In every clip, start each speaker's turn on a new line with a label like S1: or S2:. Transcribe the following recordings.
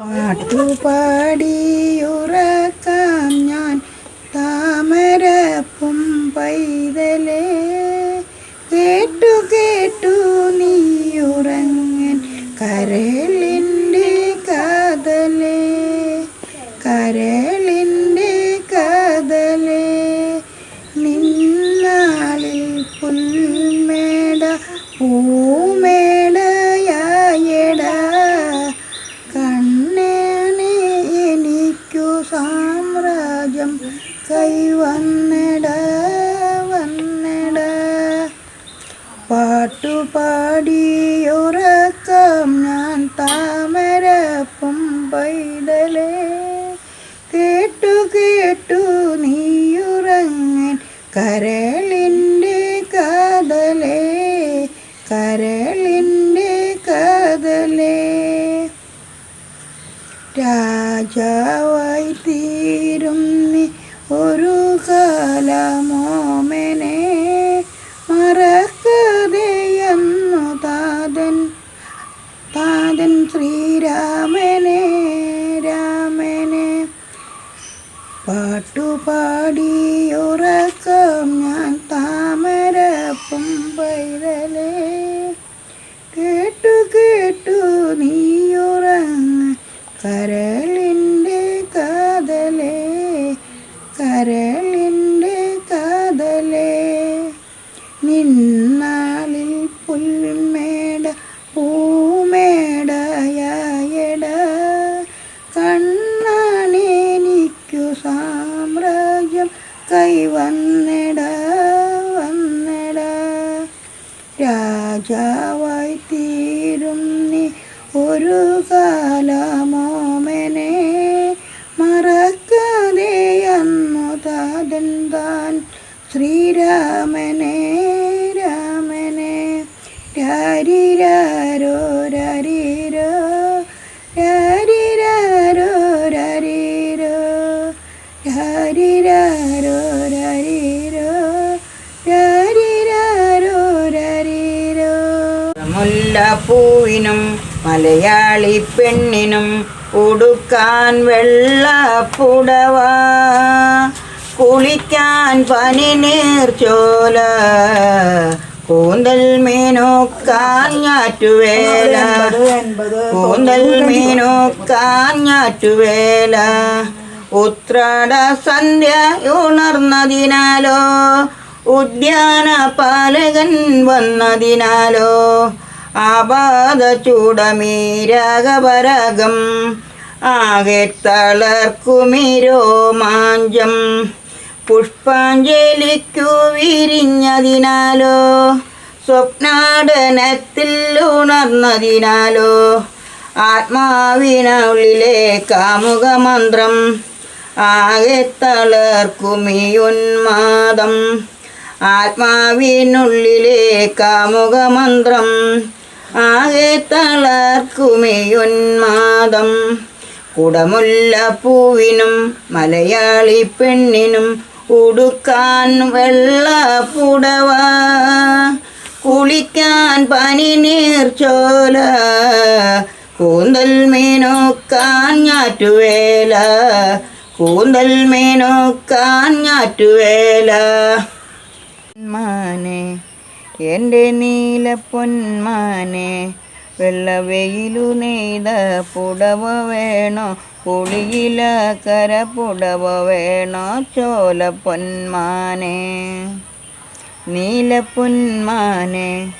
S1: പാട്ടുപാടിയുറക്കാം ഞാൻ. താമരപ്പും പൈതലേ കേട്ടു കേട്ടു നീയുറങ്ങൻ കരളിന്റെ കാതലേ കരളിന്റെ കാതലേ നിന്നാളിൽ പുൽമേട പൂമേടയായടാ കൈവന്നട വന്നിട പാട്ടുപാടിയുറക്കം ഞാൻ താമര പൈതലേ കേട്ടു കേട്ടു നീയുറങ്ങൻ കരളിന്റെ കാതലേ കരളിന്റെ കാതലേ. രാജാവായി തീരും നീ ഒരു കാലമോമനെ മറക്കതയെന്നു താതൻ താതൻ ശ്രീരാമനെ രാമനെ. പാട്ടുപാടിയുറക്കം ഞാൻ താമര പൈതലേ. കേട്ടു കേട്ടു നീയുറങ്ങ കരളിന്റെ സാമ്രാജ്യം കൈവന്നിട വന്നിട രാജാവായി തീരും നീ ഒരു കാലമോമനെ. മറക്കാതെ അന്നു താതൻ താൻ ശ്രീരാമനെ. മുല്ലപ്പൂവിനും മലയാളി പെണ്ണിനും ഉടുക്കാൻ വെള്ളപ്പുടവ. കുളിക്കാൻ പനിനീർച്ചോല കൂന്തൽ മീനോക്കാൻ ഞാറ്റുവേല. കൂന്തൽ മീനോക്കാൻ ഞാറ്റുവേല ഉത്രാട സന്ധ്യ ഉണർന്നതിനാലോ ഉദ്യാന പാലകൻ വന്നതിനാലോ ആപാദ ചൂടമീ രാഗപരാഗം ആകെ തളർക്കുമിരോ മാഞ്ചം. പുഷ്പാഞ്ജലിക്കു വിരിഞ്ഞതിനാലോ സ്വപ്നാടനത്തിൽ ഉണർന്നതിനാലോ ആത്മാവിനുള്ളിലെ കാമുകമന്ത്രം ആകെ തളർക്കുമിയുന്മാദം ആത്മാവിനുള്ളിലെ കാമുക മന്ത്രം ആകെ തളർക്കുമേയുന്മാദം കുടമുല്ല പൂവിനും മലയാളി പെണ്ണിനും ഉടുക്കാൻ വെള്ള പുടവ. കുളിക്കാൻ പനി നീർച്ചോല കൂന്തൽ മീനോക്കാൻ ഞാറ്റുവേല. കൂന്തൽ മീനോക്കാൻ ഞാറ്റുവേല. മാനെ എന്റെ നീല പൊന്മാനെ വെള്ളവെയിലു നെയ്ത പുടവ വേണോ? പുളിയില കര പുടവ വേണോ? ചോല പൊന്മാനെ നീല പൊന്മാനെ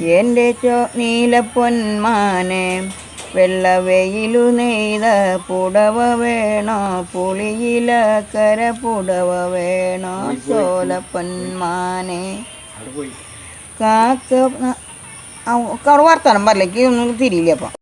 S1: എന്റെ ചോ നീല പൊന്മാനെ വെള്ളവെയിലു നെയ്ത പുടവ വേണോ? പുളിയില കര പുടവ വേണോ? ചോല കാക്ക അവിടെ വർത്താനം എനിക്ക് ഒന്നും തിരിയില്ല അപ്പം